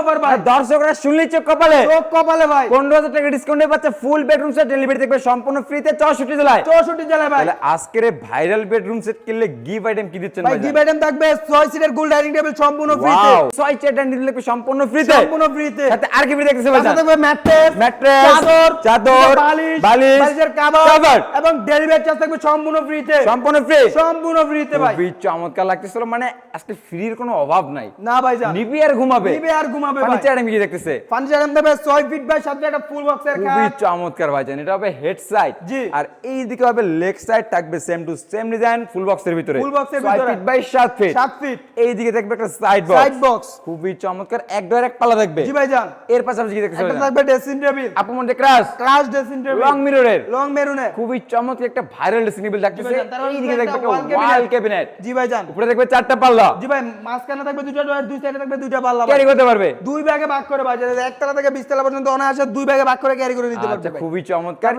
Offer ভাই দর্শকরা শুনলে চোখ কপালে? চোখ কপালে ভাই পনেরো হাজার টাকা ডিসকাউন্টে পাচ্ছে ফুল বেডরুম সেট ডেলিভারি দেখবে সম্পূর্ণ ফ্রিতে চৌষট্টি জেলায়। চৌষট্টি জেলায় ভাই তাহলে আজকের ভাইরাল বেডরুম সেট কিনলে গিফট আইটেম কি দিচ্ছেন ভাই গিফট আইটেম থাকবে ছয় সিটের গোল ডাইনিং টেবিল সম্পূর্ণ ফ্রিতে ওয়াও ছয় চেয়ার ডাইনিং টেবিল সম্পূর্ণ ফ্রিতে সম্পূর্ণ ফ্রিতে সাথে আর কি ফ্রি দেখতেছে ভাই থাকবে ম্যাট্রেস ম্যাট্রেস চাদর চাদর বালিশ বালিশ বালিশের কভার এবং ডেলিভারি চার্জ থাকবে সম্পূর্ণ ফ্রিতে সম্পূর্ণ ফ্রি সম্পূর্ণ ফ্রিতে ভাই চমৎকার লাগতেছিল মানে আজকে ফ্রির কোনো অভাব নাই। না ভাই জান নিবি আর ঘুমাবে। নিবে আর ঘুমাবে। ভাই। ফার্নিচার কি দেখতেছে। ফার্নিচার আইটেম থাকবে 6 ফিট বাই সাথে একটা ফুল বক্সের খুবই চমৎকার ভাইজান এটা হবে হেড সাইড জি। আর এই দিকে হবে লেগ সাইড থাকবে same to same design full বক্সের ভিতরে। Full box এর ছয় ফিট বাই 7 ফিট 7 ফিট এই দিকে থাকবে একটা সাইড বক্স সাইড বক্স খুবই চমৎকার এক ডোর এক পাল্লা থাকবে জি ভাই এর পাশাপাশি কি দেখতেছে একটা থাকবে ড্রেসিং টেবিল আপু মধ্যে crush class dressing table long মিররের long মেরুনের খুবই চমৎকার একটা ভাইরাল ড্রেসিং টেবিল থাকতেছে এই দিকে একটা থাকবে একটা ওয়াল ক্যাবিনেট জি উপরে থাকবে চারটা পাল্লা। জি ভাই মাঝখানে থাকবে দুটো দুই সাইডে থাকবে দুইটা পাল্লা। ক্যারি করতে পারবে। দুই ব্যাগে ভাগ করে বাজারে একতলা থেকে বিশতলা পর্যন্ত অনায়াসে দুই ব্যাগে ভাগ করে ক্যারি করে দিতে আচ্ছা পারবে খুবই চমৎকার।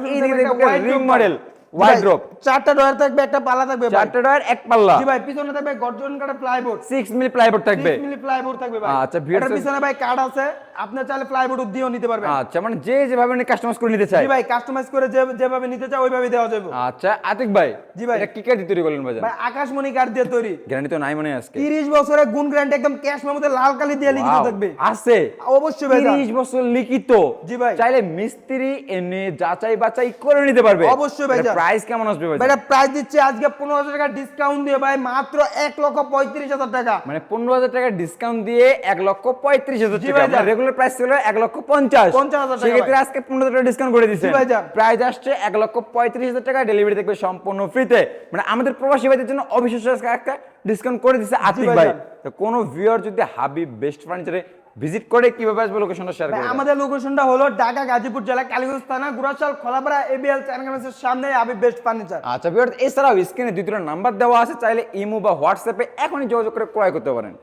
মডেল। ওয়াইড ড্রপ চারটা ডোর থাকবে একটা পাল্লা থাকবে চারটা ডোর এক পাল্লা। জি ভাই পিছনে থাকবে গর্জন কাটা প্লাইবোর্ড 6 মিলি প্লাইবোর্ড থাকবে। মিলি প্লাইবোর্ড থাকবে ভাই। আচ্ছা, এটার পিছনে ভাই কার্ড আছে। আপনি চাইলে প্লাইবোর্ড দিয়েও নিতে পারবেন। আচ্ছা মানে যে যেভাবে কাস্টমাইজ করে নিতে জি ভাই কাস্টমাইজ করে যে যেভাবে নিতে ওইভাবে দেওয়া যাবে আচ্ছা আতিক ভাই জি ভাই। এটা কি তৈরি করলেন ভাই ভাই আকাশমণি কার্ড দিয়ে তৈরি। গ্যারান্টি তো নাই মনে আজকে। 30 বছরের গুণ গ্যারান্টি একদম ক্যাশ মেমোতে লাল কালি দিয়ে লিখিত থাকবে। আছে। অবশ্যই ভাই 30 বছর লিখিত। জি ভাই। চাইলে মিস্ত্রি এনে যাচাই বাছাই করে নিতে পারবে। অবশ্যই ভাই। প্রাইস কেমন আসবে ভাই? এটা প্রাইস দিচ্ছে আজকে পনেরো হাজার টাকা ডিসকাউন্ট দিয়ে ভাই মাত্র এক লক্ষ পঁয়ত্রিশ হাজার টাকা। মানে পনেরো হাজার টাকা ডিসকাউন্ট দিয়ে এক লক্ষ পঁয়ত্রিশ হাজার জি টাকা। ভাই রেগুলার প্রাইস ছিল এক লক্ষ পঞ্চাশ। 50,000 টাকা সেক্ষেত্রে আজকে পনেরো হাজার টাকা ডিসকাউন্ট করে দিচ্ছে। জি ভাই। প্রাইস আসছে এক লক্ষ পঁয়ত্রিশ হাজার টাকা ডেলিভারি দেখবে সম্পূর্ণ ফ্রিতে মানে আমাদের প্রবাসী ভাইদের জন্য অবিশ্বাস্য একটা ডিসকাউন্ট করে দিচ্ছে আতিক ভাই। তো কোনো ভিউয়ার যদি হাবিব বেস্ট ফার্নিচারে ভিজিট করে কীভাবে আসবে লোকেশনটা শেয়ার ভাই, করে আমাদের লোকেশনটা হলো ঢাকা গাজীপুর জেলা কালীগঞ্জ থানা গুরাশাল খোলাপাড়া এবিএল চ্যানেলের সামনে আবি বেস্ট ফার্নিচার আচ্ছা ভিউয়ার এছাড়াও স্ক্রিনে দুই দুটো নাম্বার দেওয়া আছে চাইলে ইমো বা হোয়াটসঅ্যাপে এখনই যোগাযোগ করে ক্রয় করতে পারেন।